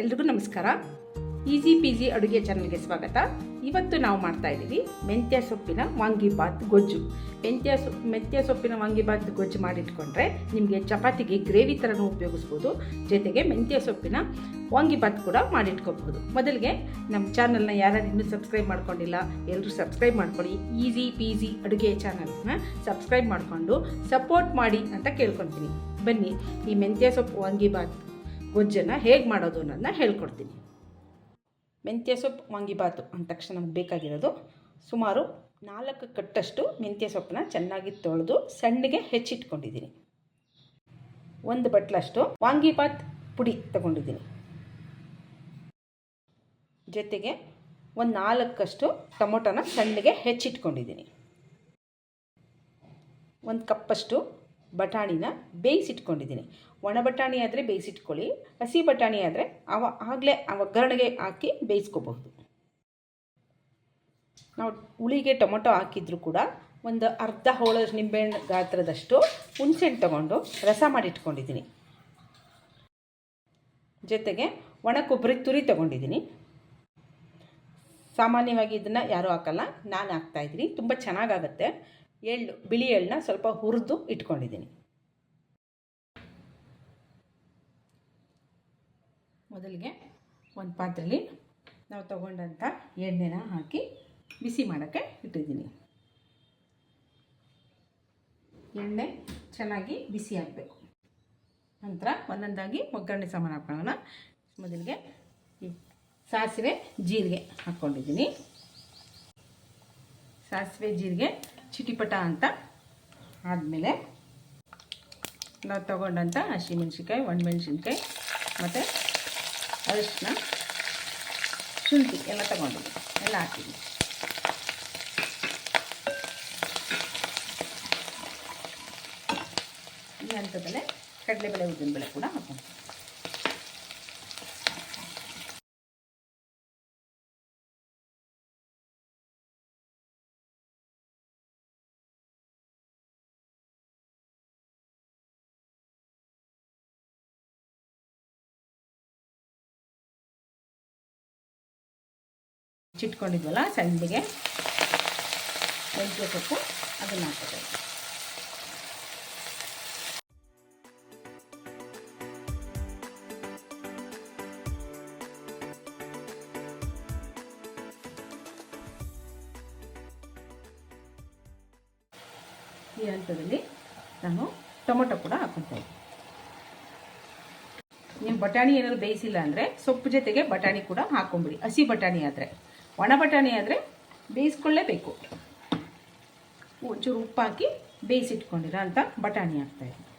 ಎಲ್ರಿಗೂ ನಮಸ್ಕಾರ. Easy PG ಅಡುಗೆ ಚಾನಲ್ಗೆ ಸ್ವಾಗತ. ಇವತ್ತು ನಾವು ಮಾಡ್ತಾ ಇದ್ದೀವಿ ಮೆಂತ್ಯ ಸೊಪ್ಪಿನ ವಾಂಗಿಬಾತ್ ಗೊಜ್ಜು. ಮೆಂತ್ಯ ಸೊಪ್ಪು ಮೆಂತ್ಯ ಸೊಪ್ಪಿನ ವಾಂಗಿಬಾತ್ ಗೊಜ್ಜು ಮಾಡಿಟ್ಕೊಂಡ್ರೆ ನಿಮಗೆ ಚಪಾತಿಗೆ ಗ್ರೇವಿ ಥರನೂ ಉಪಯೋಗಿಸ್ಬೋದು. ಜೊತೆಗೆ ಮೆಂತ್ಯ ಸೊಪ್ಪಿನ ವಾಂಗಿಬಾತ್ ಕೂಡ ಮಾಡಿಟ್ಕೋಬಹುದು ಮೊದಲಿಗೆ ನಮ್ಮ ಚಾನಲ್ನ ಯಾರು ಇನ್ನೂ ಸಬ್ಸ್ಕ್ರೈಬ್ ಮಾಡ್ಕೊಂಡಿಲ್ಲ, ಎಲ್ಲರೂ ಸಬ್ಸ್ಕ್ರೈಬ್ ಮಾಡ್ಕೊಳ್ಳಿ. ಈಸಿ ಪಿಜಿ ಅಡುಗೆ ಚಾನಲ್ನ ಸಬ್ಸ್ಕ್ರೈಬ್ ಮಾಡಿಕೊಂಡು ಸಪೋರ್ಟ್ ಮಾಡಿ ಅಂತ ಕೇಳ್ಕೊತೀನಿ ಬನ್ನಿ, ಈ ಮೆಂತ್ಯ ಸೊಪ್ಪು ವಾಂಗಿಬಾತ್ ಗೊಜ್ಜನ್ನು ಹೇಗೆ ಮಾಡೋದು ಅನ್ನೋದನ್ನ ಹೇಳ್ಕೊಡ್ತೀನಿ. ಮೆಂತ್ಯ ಸೊಪ್ಪು ವಾಂಗಿಬಾತು ಅಂದ ತಕ್ಷಣ ನಮ್ಗೆ ಬೇಕಾಗಿರೋದು ಸುಮಾರು ನಾಲ್ಕು ಕಟ್ಟಷ್ಟು ಮೆಂತ್ಯ ಸೊಪ್ಪನ್ನ ಚೆನ್ನಾಗಿ ತೊಳೆದು ಸಣ್ಣಗೆ ಹೆಚ್ಚಿಟ್ಕೊಂಡಿದ್ದೀನಿ. ಒಂದು ಬಟ್ಲಷ್ಟು ವಾಂಗಿಬಾತ್ ಪುಡಿ ತಗೊಂಡಿದ್ದೀನಿ. ಜೊತೆಗೆ ಒಂದು ನಾಲ್ಕಷ್ಟು ಟೊಮೊಟೊನ ಸಣ್ಣಗೆ ಹೆಚ್ಚಿಟ್ಕೊಂಡಿದ್ದೀನಿ. ಒಂದು ಕಪ್ಪಷ್ಟು ಬಟಾಣಿನ ಬೇಯಿಸಿಟ್ಕೊಂಡಿದ್ದೀನಿ ಒಣ ಬಟಾಣಿ ಆದರೆ ಬೇಯಿಸಿಟ್ಕೊಳ್ಳಿ ಹಸಿ ಬಟಾಣಿ ಆದರೆ ಅವ ಆಗಲೇ ಆ ಒಗ್ಗರಣೆಗೆ ಹಾಕಿ ಬೇಯಿಸ್ಕೋಬಹುದು. ನಾವು ಹುಳಿಗೆ ಟೊಮೊಟೊ ಹಾಕಿದ್ರು ಕೂಡ ಒಂದು ಅರ್ಧ ಹೋಳ ನಿಂಬೆಹಣ್ಣು ಗಾತ್ರದಷ್ಟು ಹುಣಸೆಹಣ್ಣು ತಗೊಂಡು ರಸ ಮಾಡಿಟ್ಕೊಂಡಿದ್ದೀನಿ ಜೊತೆಗೆ ಒಣ ಕೊಬ್ಬರಿ ತುರಿ ತಗೊಂಡಿದ್ದೀನಿ. ಸಾಮಾನ್ಯವಾಗಿ ಇದನ್ನು ಯಾರೂ ಹಾಕಲ್ಲ, ನಾನು ಹಾಕ್ತಾಯಿದ್ದೀನಿ ತುಂಬ ಚೆನ್ನಾಗಾಗತ್ತೆ. ಎಳ್ಳು, ಬಿಳಿ ಎಳ್ಳನ್ನ ಸ್ವಲ್ಪ ಹುರಿದು ಇಟ್ಕೊಂಡಿದ್ದೀನಿ. ಮೊದಲಿಗೆ ಒಂದು ಪಾತ್ರೆಯಲ್ಲಿ ನಾವು ತಗೊಂಡಂಥ ಎಣ್ಣೆನ ಹಾಕಿ ಬಿಸಿ ಮಾಡೋಕ್ಕೆ ಇಟ್ಟಿದ್ದೀನಿ. ಎಣ್ಣೆ ಚೆನ್ನಾಗಿ ಬಿಸಿ ಆಗಬೇಕು. ನಂತರ ಒಂದೊಂದಾಗಿ ಒಗ್ಗರಣೆ ಸಾಮಾನು ಹಾಕೋಣ ಮೊದಲಿಗೆ ಸಾಸಿವೆ ಜೀರಿಗೆ ಹಾಕ್ಕೊಂಡಿದ್ದೀನಿ ಸಾಸಿವೆ ಜೀರಿಗೆ ಚಿಟಿಪಟ ಅಂತ ಆದಮೇಲೆ ನಾವು ತಗೊಂಡಂಥ ಹಸಿಮೆಣ್ಸಿನ್ಕಾಯಿ, ಒಣಮೆಣ್ಸಿನ್ಕಾಯಿ ಮತ್ತು ಅರಿಶಿನ ಶುಂಠಿ ಎಲ್ಲ ತಗೊಂಡು ಎಲ್ಲ ಹಾಕಿದ್ದೀನಿ ಈ ಹಂತದಲ್ಲೇ ಕಡಲೆಬೇಳೆ, ಉದ್ದಿನಬೇಳೆ ಕೂಡ ಹಾಕೊಂಡು ಚಿಟ್ಕೊಂಡಿದ್ವಲ್ಲ ಸಂಡಿಗೆ ಮೆಂತ್ಯ ಸೊಪ್ಪು ಅದನ್ನು ಹಾಕೋಬೇಕು ಈ ಹಂತದಲ್ಲಿ ನಾನು ಟೊಮೊಟೊ ಕೂಡ ಹಾಕೊತಾ ನಿಮ್ಮ ಬಟಾಣಿ ಏನಾದ್ರು ಬೇಯಿಸಿಲ್ಲ ಅಂದರೆ ಸೊಪ್ಪು ಜೊತೆಗೆ ಬಟಾಣಿ ಕೂಡ ಹಾಕೊಂಬಿಡಿ ಹಸಿ ಬಟಾಣಿ ಆದರೆ. ಒಣ ಬಟಾಣಿ ಆದರೆ ಬೇಯಿಸ್ಕೊಳ್ಳೇಬೇಕು. ಒಂಚೂರು ಉಪ್ಪು ಹಾಕಿ ಬೇಯಿಸಿಟ್ಕೊಂಡಿರೋ ಅಂತ ಬಟಾಣಿ ಹಾಕ್ತಾಯಿದ್ದೀನಿ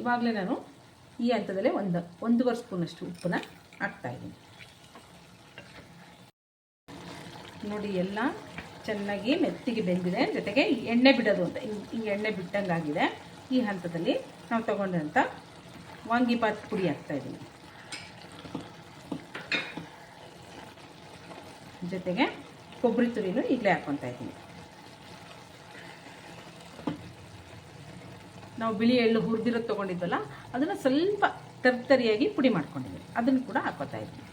ಇವಾಗಲೇ ನಾನು ಈ ಹಂತದಲ್ಲೇ ಒಂದು, ಒಂದೂವರೆ ಸ್ಪೂನಷ್ಟು ಉಪ್ಪನ್ನ ಹಾಕ್ತಾಯಿದ್ದೀನಿ ನೋಡಿ, ಎಲ್ಲ ಚೆನ್ನಾಗಿ ಮೆತ್ತಿಗೆ ಬೆಂದಿದೆ. ಜೊತೆಗೆ ಎಣ್ಣೆ ಬಿಡೋದು ಅಂತ. ಹಿಂಗೆ ಎಣ್ಣೆ ಎಣ್ಣೆ ಬಿಟ್ಟಂಗಾಗಿದೆ. ಈ ಹಂತದಲ್ಲಿ ನಾವು ತಗೊಂಡಂಥ ವಾಂಗಿಬಾತ್ ಪುಡಿ ಹಾಕ್ತಾಯಿದ್ದೀನಿ ಜೊತೆಗೆ ಕೊಬ್ಬರಿ ತುರಿನೂ ಈಗಲೇ ಹಾಕ್ಕೊತಾ ಇದ್ದೀನಿ ನಾವು ಬಿಳಿ ಎಳ್ಳು ಹುರಿದಿರೋದು ತೊಗೊಂಡಿದ್ವಲ್ಲ ಅದನ್ನು ಸ್ವಲ್ಪ ತರ್ತರಿಯಾಗಿ ಪುಡಿ ಮಾಡ್ಕೊಂಡಿದ್ದೀನಿ ಅದನ್ನು ಕೂಡ ಹಾಕೋತಾ ಇದ್ದೀನಿ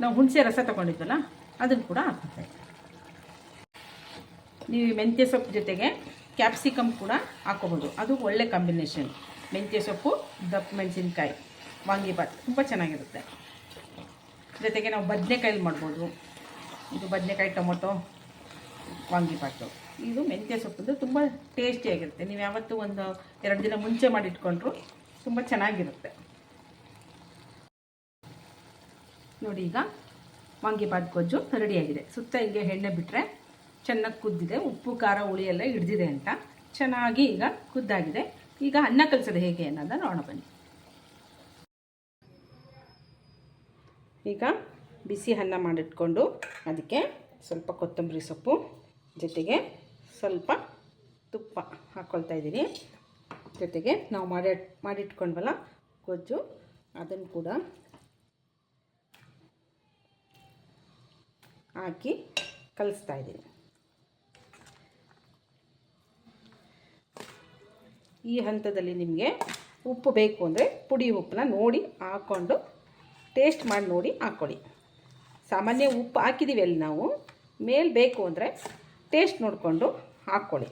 ನಾವು ಹುಣಸೆ ರಸ ತಗೊಂಡಿದ್ವಲ್ಲ ಅದನ್ನು ಕೂಡ ಹಾಕುತ್ತೆ. ನೀವು ಮೆಂತ್ಯ ಸೊಪ್ಪು ಜೊತೆಗೆ ಕ್ಯಾಪ್ಸಿಕಮ್ ಕೂಡ ಹಾಕೋಬೋದು. ಅದು ಒಳ್ಳೆ ಕಾಂಬಿನೇಷನ್ ಮೆಂತ್ಯ ಸೊಪ್ಪು, ದಪ್ಪ ಮೆಣಸಿನ್ಕಾಯಿ ವಾಂಗಿಬಾತ್ ತುಂಬ ಚೆನ್ನಾಗಿರುತ್ತೆ. ಜೊತೆಗೆ ನಾವು ಬದನೆಕಾಯಲ್ಲಿ ಮಾಡ್ಬೋದು. ಇದು ಬದನೆಕಾಯಿ, ಟೊಮೊಟೊ ವಾಂಗಿಬಾತು ಇದು ಮೆಂತ್ಯ ಸೊಪ್ಪು ತುಂಬ ಟೇಸ್ಟಿಯಾಗಿರುತ್ತೆ ನೀವು ಯಾವತ್ತೂ ಒಂದು ಎರಡು ದಿನ ಮುಂಚೆ ಮಾಡಿಟ್ಕೊಂಡ್ರು ತುಂಬ ಚೆನ್ನಾಗಿರುತ್ತೆ. ನೋಡಿ ಈಗ ವಾಂಗಿಬಾತ್ ಗೊಜ್ಜು ರೆಡಿಯಾಗಿದೆ. ಸುತ್ತ ಹಿಂಗೆ ಎಣ್ಣೆ ಬಿಟ್ಟರೆ ಚೆನ್ನಾಗಿ ಕುದ್ದಿದೆ. ಉಪ್ಪು, ಖಾರ, ಹುಳಿ ಎಲ್ಲ ಹಿಡ್ದಿದೆ ಅಂತ. ಚೆನ್ನಾಗಿ ಈಗ ಕುದ್ದಾಗಿದೆ. ಈಗ ಅನ್ನ ಕಲಿಸೋದು ಹೇಗೆ ಅನ್ನೋದನ್ನು ನೋಡೋಣ ಬನ್ನಿ. ಈಗ ಬಿಸಿ ಅನ್ನ ಮಾಡಿಟ್ಕೊಂಡು ಅದಕ್ಕೆ ಸ್ವಲ್ಪ ಕೊತ್ತಂಬರಿ ಸೊಪ್ಪು, ಜೊತೆಗೆ ಸ್ವಲ್ಪ ತುಪ್ಪ ಹಾಕ್ಕೊಳ್ತಾ ಇದ್ದೀನಿ. ಜೊತೆಗೆ ನಾವು ಮಾಡಿ, ಮಾಡಿಟ್ಕೊಂಡ್ವಲ್ಲ ಗೊಜ್ಜು, ಅದನ್ನು ಕೂಡ ಹಾಕಿ ಕಲಿಸ್ತಾ ಇದ್ದೀನಿ. ಈ ಹಂತದಲ್ಲಿ ನಿಮಗೆ ಉಪ್ಪು ಬೇಕು ಅಂದರೆ ಪುಡಿ ಉಪ್ಪನ್ನ ನೋಡಿ ಹಾಕ್ಕೊಂಡು ಟೇಸ್ಟ್ ಮಾಡಿ ನೋಡಿ ಹಾಕ್ಕೊಳ್ಳಿ ಸಾಮಾನ್ಯ ಉಪ್ಪು ಹಾಕಿದ್ದೀವಿ ಅಲ್ಲಿ ನಾವು. ಮೇಲೆ ಬೇಕು ಅಂದರೆ ಟೇಸ್ಟ್ ನೋಡಿಕೊಂಡು ಹಾಕ್ಕೊಳ್ಳಿ